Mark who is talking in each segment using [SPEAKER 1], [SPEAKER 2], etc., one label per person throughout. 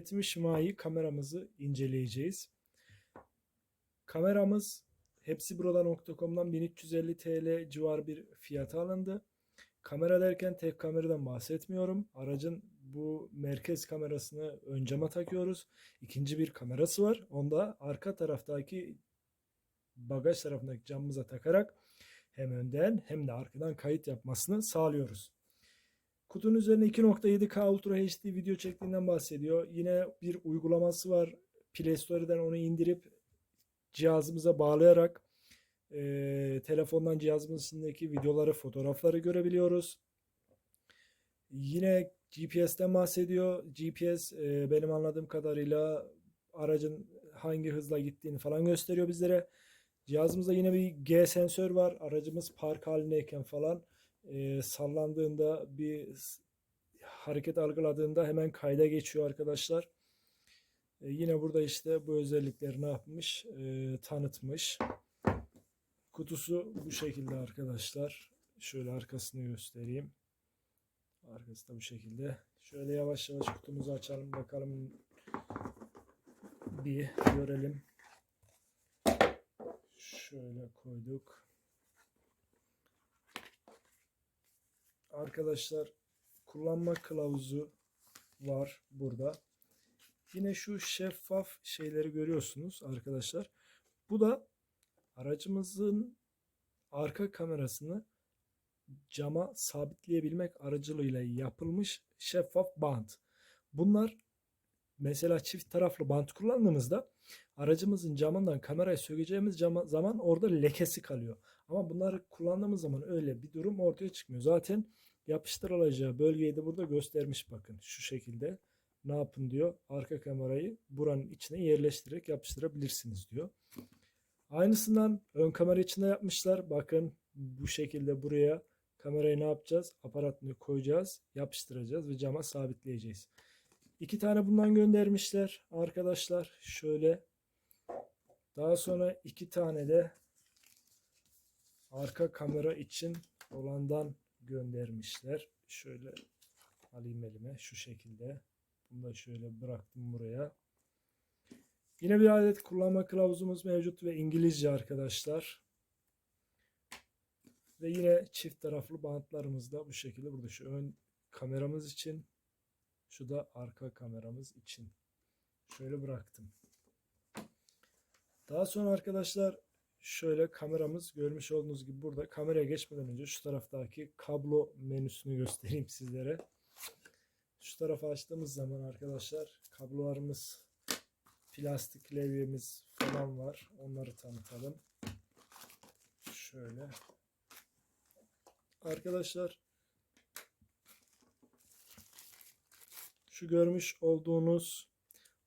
[SPEAKER 1] 70 Ma'yı kameramızı inceleyeceğiz. Kameramız hepsiburada.com'dan 1350 TL civar bir fiyata alındı. Kamera derken tek kameradan bahsetmiyorum. Aracın bu merkez kamerasını ön cama takıyoruz. İkinci bir kamerası var. Onda arka taraftaki bagaj tarafındaki camımıza takarak hem önden hem de arkadan kayıt yapmasını sağlıyoruz. Kutunun üzerine 2.7K Ultra HD video çektiğinden bahsediyor. Yine bir uygulaması var. Play Store'dan onu indirip cihazımıza bağlayarak e, telefondan cihazımızın içindeki videoları, fotoğrafları görebiliyoruz. Yine GPS'ten bahsediyor. GPS e, benim anladığım kadarıyla aracın hangi hızla gittiğini falan gösteriyor bizlere. Cihazımızda yine bir G sensör var. Aracımız park halindeyken falan e, sallandığında bir hareket algıladığında hemen kayda geçiyor arkadaşlar. E, yine burada işte bu özellikleri ne yapmış? E, tanıtmış. Kutusu bu şekilde arkadaşlar. Şöyle arkasını göstereyim. Arkası da bu şekilde. Şöyle yavaş yavaş kutumuzu açalım bakalım bir görelim. Şöyle koyduk. Arkadaşlar kullanma kılavuzu var burada. Yine şu şeffaf şeyleri görüyorsunuz arkadaşlar. Bu da aracımızın arka kamerasını cama sabitleyebilmek aracılığıyla yapılmış şeffaf bant. Bunlar mesela çift taraflı bant kullandığımızda aracımızın camından kamerayı sökeceğimiz zaman orada lekesi kalıyor. Ama bunları kullandığımız zaman öyle bir durum ortaya çıkmıyor. Zaten yapıştırılacağı bölgeyi de burada göstermiş bakın şu şekilde. Ne yapın diyor. Arka kamerayı buranın içine yerleştirerek yapıştırabilirsiniz diyor. Aynısından ön kamera içinde yapmışlar. Bakın bu şekilde buraya kamerayı ne yapacağız? Aparatını koyacağız, yapıştıracağız ve cama sabitleyeceğiz. İki tane bundan göndermişler arkadaşlar. Şöyle. Daha sonra iki tane de arka kamera için olandan göndermişler. Şöyle alayım elime şu şekilde. Bunu da şöyle bıraktım buraya. Yine bir adet kullanma kılavuzumuz mevcut ve İngilizce arkadaşlar. Ve yine çift taraflı bantlarımız da bu şekilde burada şu ön kameramız için şu da arka kameramız için. Şöyle bıraktım. Daha sonra arkadaşlar şöyle kameramız görmüş olduğunuz gibi burada kameraya geçmeden önce şu taraftaki kablo menüsünü göstereyim sizlere. Şu tarafa açtığımız zaman arkadaşlar kablolarımız plastik levyemiz falan var. Onları tanıtalım. Şöyle. Arkadaşlar şu görmüş olduğunuz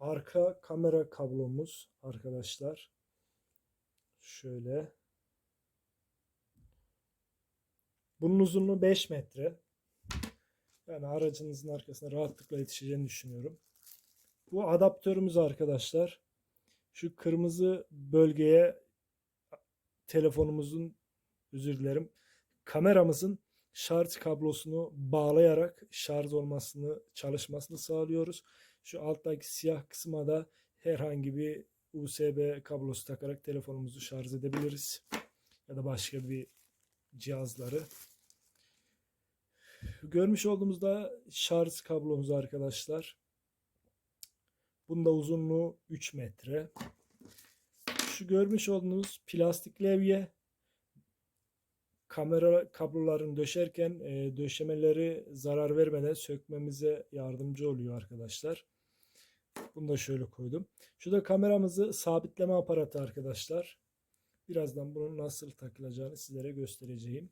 [SPEAKER 1] arka kamera kablomuz arkadaşlar. Şöyle. Bunun uzunluğu 5 metre. Yani aracınızın arkasına rahatlıkla yetişeceğini düşünüyorum. Bu adaptörümüz arkadaşlar. Şu kırmızı bölgeye telefonumuzun özür dilerim kameramızın şarj kablosunu bağlayarak şarj olmasını çalışmasını sağlıyoruz. Şu alttaki siyah kısma da herhangi bir USB kablosu takarak telefonumuzu şarj edebiliriz. Ya da başka bir cihazları. Görmüş olduğumuzda şarj kablomuz arkadaşlar. Bunda uzunluğu 3 metre. Şu görmüş olduğunuz plastik levye kamera kablolarını döşerken e, döşemeleri zarar vermeden sökmemize yardımcı oluyor arkadaşlar. Bunu da şöyle koydum. Şu da kameramızı sabitleme aparatı arkadaşlar. Birazdan bunun nasıl takılacağını sizlere göstereceğim.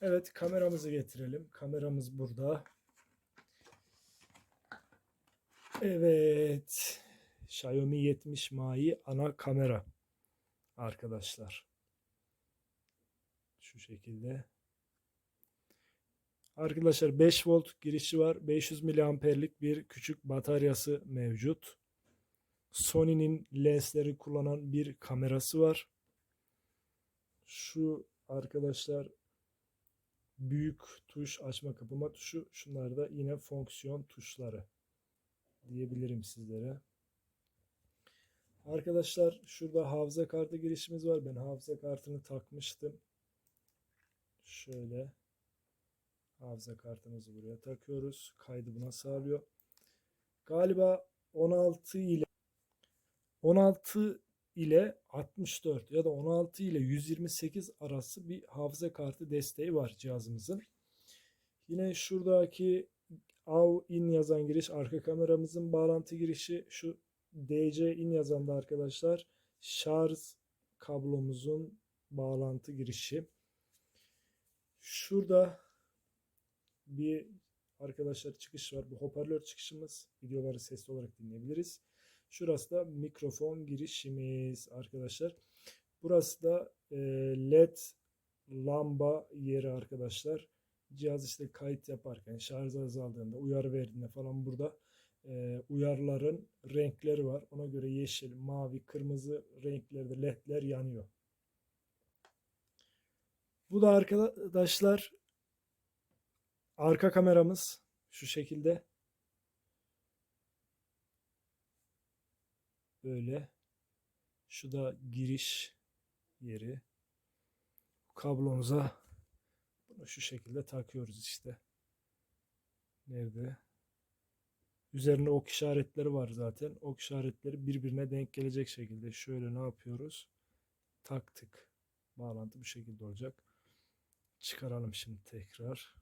[SPEAKER 1] Evet kameramızı getirelim. Kameramız burada. Evet. Xiaomi 70 Ma'yı ana kamera arkadaşlar. Şu şekilde. Arkadaşlar 5 volt girişi var. 500 miliamperlik bir küçük bataryası mevcut. Sony'nin lensleri kullanan bir kamerası var. Şu arkadaşlar büyük tuş açma kapama tuşu. Şunlar da yine fonksiyon tuşları. diyebilirim sizlere. Arkadaşlar şurada hafıza kartı girişimiz var. Ben hafıza kartını takmıştım. Şöyle hafıza kartımızı buraya takıyoruz. Kaydı buna sağlıyor. Galiba 16 ile 16 ile 64 ya da 16 ile 128 arası bir hafıza kartı desteği var cihazımızın. Yine şuradaki AV in yazan giriş arka kameramızın bağlantı girişi şu DC in yazan da arkadaşlar şarj kablomuzun bağlantı girişi. Şurada bir arkadaşlar çıkış var. Bu hoparlör çıkışımız. Videoları sesli olarak dinleyebiliriz. Şurası da mikrofon girişimiz arkadaşlar. Burası da e, led lamba yeri arkadaşlar. Cihaz işte kayıt yaparken şarj azaldığında uyarı verdiğinde falan burada e, uyarıların renkleri var. Ona göre yeşil, mavi, kırmızı renklerde ledler yanıyor. Bu da arkadaşlar arka kameramız şu şekilde. Böyle. Şu da giriş yeri. Kablomuza bunu şu şekilde takıyoruz işte. Nerede? Üzerinde ok işaretleri var zaten. Ok işaretleri birbirine denk gelecek şekilde. Şöyle ne yapıyoruz? Taktık. Bağlantı bu şekilde olacak. Çıkaralım şimdi tekrar.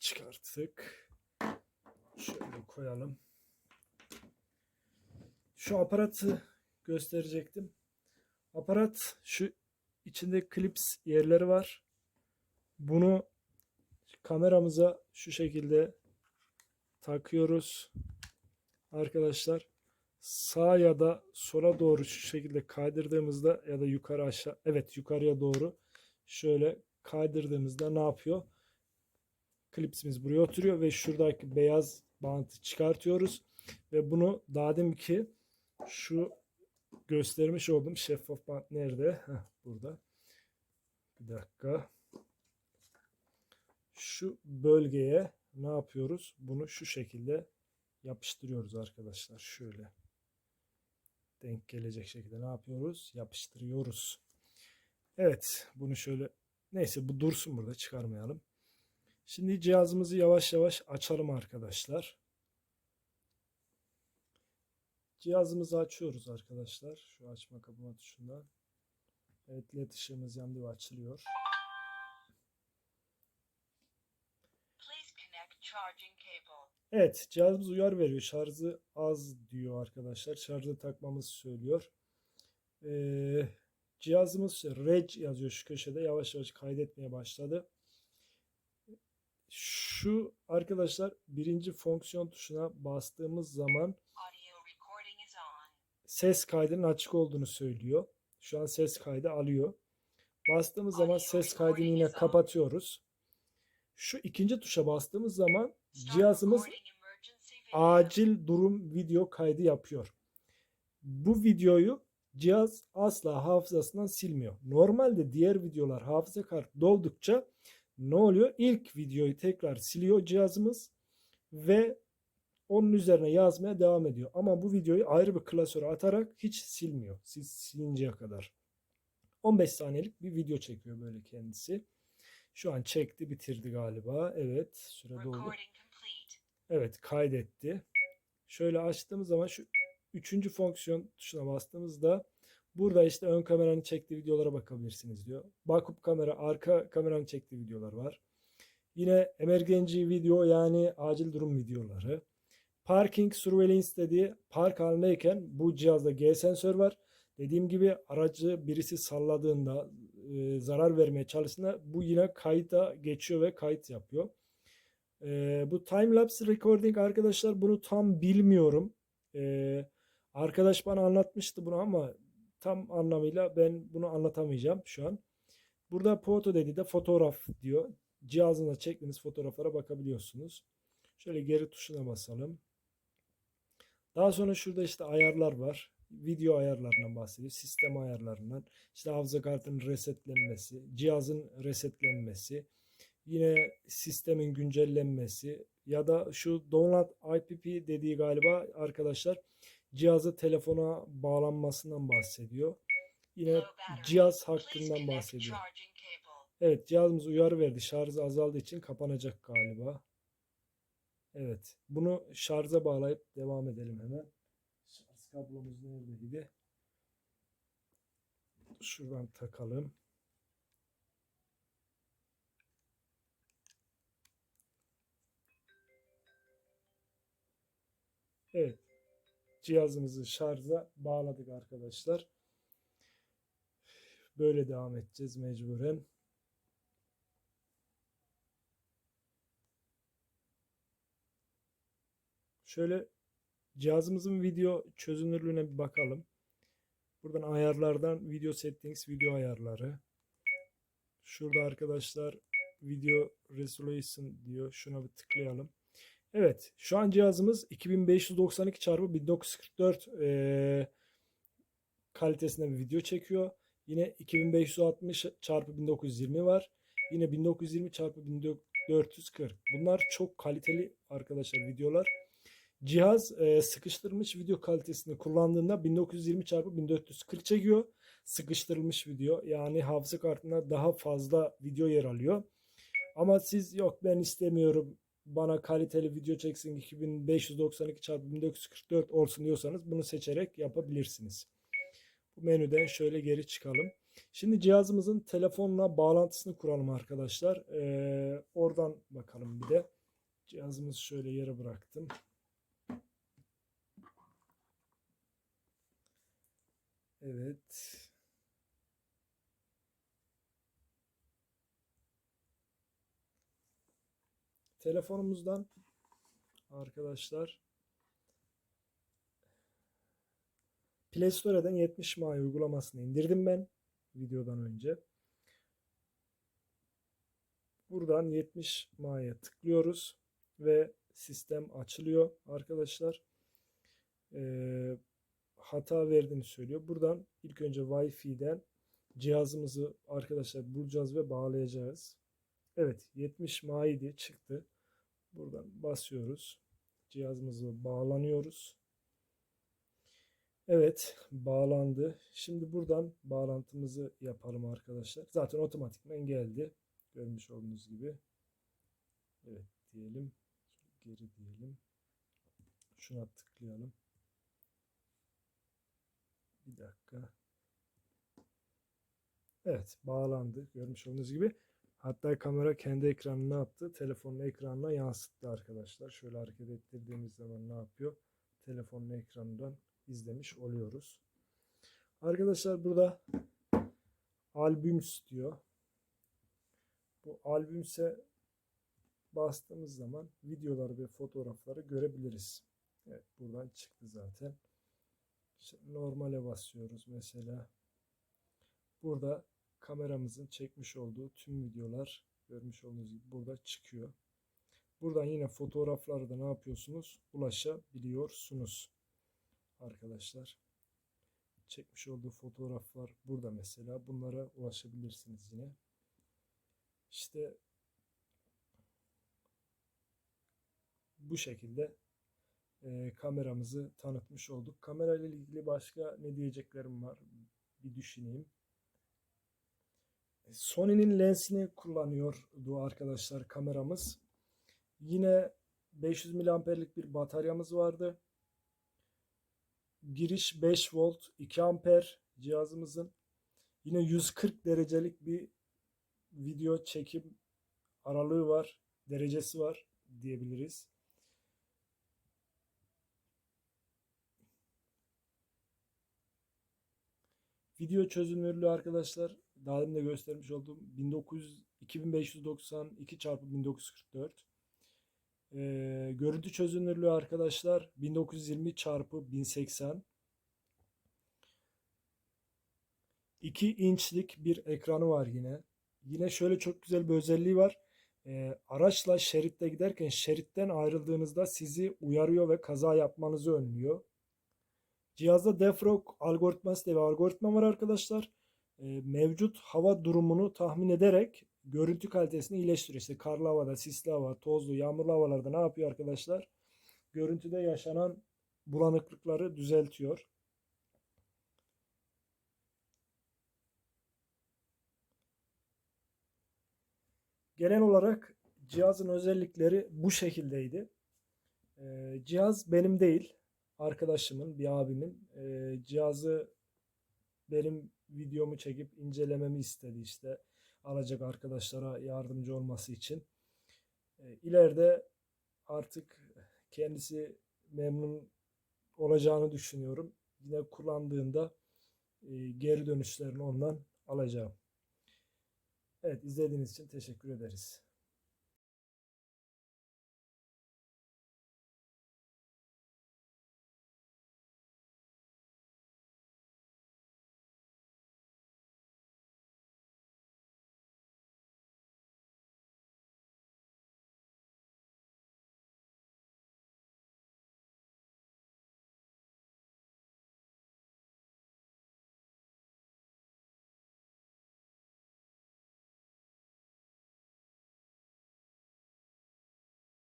[SPEAKER 1] Çıkarttık. Şöyle koyalım. Şu aparatı gösterecektim. Aparat şu içinde klips yerleri var. Bunu kameramıza şu şekilde takıyoruz. Arkadaşlar sağ ya da sola doğru şu şekilde kaydırdığımızda ya da yukarı aşağı evet yukarıya doğru şöyle kaydırdığımızda ne yapıyor? Klipsimiz buraya oturuyor ve şuradaki beyaz bantı çıkartıyoruz ve bunu daha ki şu göstermiş olduğum şeffaf bant nerede? Heh, burada. Bir dakika. Şu bölgeye ne yapıyoruz? Bunu şu şekilde yapıştırıyoruz arkadaşlar. Şöyle. Denk gelecek şekilde ne yapıyoruz? Yapıştırıyoruz. Evet. Bunu şöyle neyse bu dursun burada çıkarmayalım. Şimdi cihazımızı yavaş yavaş açalım arkadaşlar. Cihazımızı açıyoruz arkadaşlar. Şu açma kapama tuşundan. Evet led ışığımız yandı ve açılıyor. Evet cihazımız uyar veriyor. Şarjı az diyor arkadaşlar. Şarjı takmamızı söylüyor. Ee, cihazımız reg yazıyor şu köşede. Yavaş yavaş kaydetmeye başladı. Şu arkadaşlar birinci fonksiyon tuşuna bastığımız zaman ses kaydının açık olduğunu söylüyor. Şu an ses kaydı alıyor. Bastığımız zaman ses kaydını yine kapatıyoruz. Şu ikinci tuşa bastığımız zaman cihazımız acil durum video kaydı yapıyor. Bu videoyu cihaz asla hafızasından silmiyor. Normalde diğer videolar hafıza kartı doldukça ne oluyor? İlk videoyu tekrar siliyor cihazımız ve onun üzerine yazmaya devam ediyor. Ama bu videoyu ayrı bir klasöre atarak hiç silmiyor. Siz silinceye kadar. 15 saniyelik bir video çekiyor böyle kendisi. Şu an çekti bitirdi galiba. Evet süre doldu. Evet kaydetti. Şöyle açtığımız zaman şu üçüncü fonksiyon tuşuna bastığımızda burada işte ön kameranın çektiği videolara bakabilirsiniz diyor. Backup kamera, arka kameranın çektiği videolar var. Yine emergency video yani acil durum videoları. Parking surveillance dediği park halindeyken bu cihazda G sensör var. Dediğim gibi aracı birisi salladığında e, zarar vermeye çalıştığında bu yine kayıta geçiyor ve kayıt yapıyor. Ee, bu time lapse recording arkadaşlar bunu tam bilmiyorum. Ee, arkadaş bana anlatmıştı bunu ama tam anlamıyla ben bunu anlatamayacağım şu an. Burada foto dediği de fotoğraf diyor. Cihazınızda çektiğiniz fotoğraflara bakabiliyorsunuz. Şöyle geri tuşuna basalım. Daha sonra şurada işte ayarlar var. Video ayarlarından bahsediyor. Sistem ayarlarından. İşte hafıza kartının resetlenmesi, cihazın resetlenmesi. Yine sistemin güncellenmesi ya da şu download IPP dediği galiba arkadaşlar cihazı telefona bağlanmasından bahsediyor. Yine cihaz hakkından bahsediyor. Evet cihazımız uyarı verdi. Şarjı azaldığı için kapanacak galiba. Evet. Bunu şarja bağlayıp devam edelim hemen. Şarj kablomuz neredeydi? Şuradan takalım. Evet. Cihazımızı şarja bağladık arkadaşlar. Böyle devam edeceğiz mecburen. Şöyle cihazımızın video çözünürlüğüne bir bakalım. Buradan ayarlardan video settings, video ayarları. Şurada arkadaşlar video resolution diyor. Şuna bir tıklayalım. Evet, şu an cihazımız 2592 x 1944 eee, kalitesinde bir video çekiyor. Yine 2560 çarpı 1920 var. Yine 1920 çarpı 1440. Bunlar çok kaliteli arkadaşlar videolar. Cihaz e, sıkıştırılmış video kalitesini kullandığında 1920 çarpı 1440 çekiyor. Sıkıştırılmış video yani hafıza kartında daha fazla video yer alıyor. Ama siz yok ben istemiyorum bana kaliteli video çeksin 2592 çarpı 1944 olsun diyorsanız bunu seçerek yapabilirsiniz. Bu menüden şöyle geri çıkalım. Şimdi cihazımızın telefonla bağlantısını kuralım arkadaşlar. Ee, oradan bakalım bir de. Cihazımızı şöyle yere bıraktım. Evet. Telefonumuzdan arkadaşlar Play Store'dan 70 May uygulamasını indirdim ben videodan önce. Buradan 70 May'a tıklıyoruz ve sistem açılıyor arkadaşlar. Ee, hata verdiğini söylüyor. Buradan ilk önce Wi-Fi'den cihazımızı arkadaşlar bulacağız ve bağlayacağız. Evet 70 May diye çıktı. Buradan basıyoruz. Cihazımızı bağlanıyoruz. Evet bağlandı. Şimdi buradan bağlantımızı yapalım arkadaşlar. Zaten otomatikmen geldi. Görmüş olduğunuz gibi. Evet diyelim. Geri diyelim. Şuna tıklayalım. Bir dakika. Evet bağlandı. Görmüş olduğunuz gibi. Hatta kamera kendi ekranını attı. Telefonun ekranına yansıttı arkadaşlar. Şöyle hareket ettirdiğimiz zaman ne yapıyor? Telefonun ekranından izlemiş oluyoruz. Arkadaşlar burada albüms diyor. Bu albümse bastığımız zaman videoları ve fotoğrafları görebiliriz. Evet buradan çıktı zaten. İşte normale basıyoruz mesela. Burada kameramızın çekmiş olduğu tüm videolar görmüş olduğunuz gibi burada çıkıyor. Buradan yine fotoğrafları da ne yapıyorsunuz? Ulaşabiliyorsunuz arkadaşlar. Çekmiş olduğu fotoğraflar burada mesela. Bunlara ulaşabilirsiniz yine. İşte bu şekilde e, kameramızı tanıtmış olduk. Kamera ile ilgili başka ne diyeceklerim var? Bir düşüneyim. Sony'nin lensini kullanıyordu arkadaşlar kameramız. Yine 500 miliamperlik bir bataryamız vardı. Giriş 5 volt 2 amper cihazımızın. Yine 140 derecelik bir video çekim aralığı var. Derecesi var diyebiliriz. Video çözünürlüğü arkadaşlar daha demin de göstermiş olduğum 1900 2592 çarpı 1944. Ee, görüntü çözünürlüğü arkadaşlar 1920 çarpı 1080. 2 inçlik bir ekranı var yine. Yine şöyle çok güzel bir özelliği var. Ee, araçla şeritte giderken şeritten ayrıldığınızda sizi uyarıyor ve kaza yapmanızı önlüyor. Cihazda Defrog algoritması diye bir algoritma var arkadaşlar. Ee, mevcut hava durumunu tahmin ederek görüntü kalitesini iyileştiriyor. İşte karlı havada, sisli hava, tozlu, yağmurlu havalarda ne yapıyor arkadaşlar? Görüntüde yaşanan bulanıklıkları düzeltiyor. Genel olarak cihazın özellikleri bu şekildeydi. Ee, cihaz benim değil, arkadaşımın, bir abimin. Ee, cihazı benim videomu çekip incelememi istedi işte alacak arkadaşlara yardımcı olması için. Ee, ileride artık kendisi memnun olacağını düşünüyorum. Yine kullandığında e, geri dönüşlerini ondan alacağım. Evet izlediğiniz için teşekkür ederiz.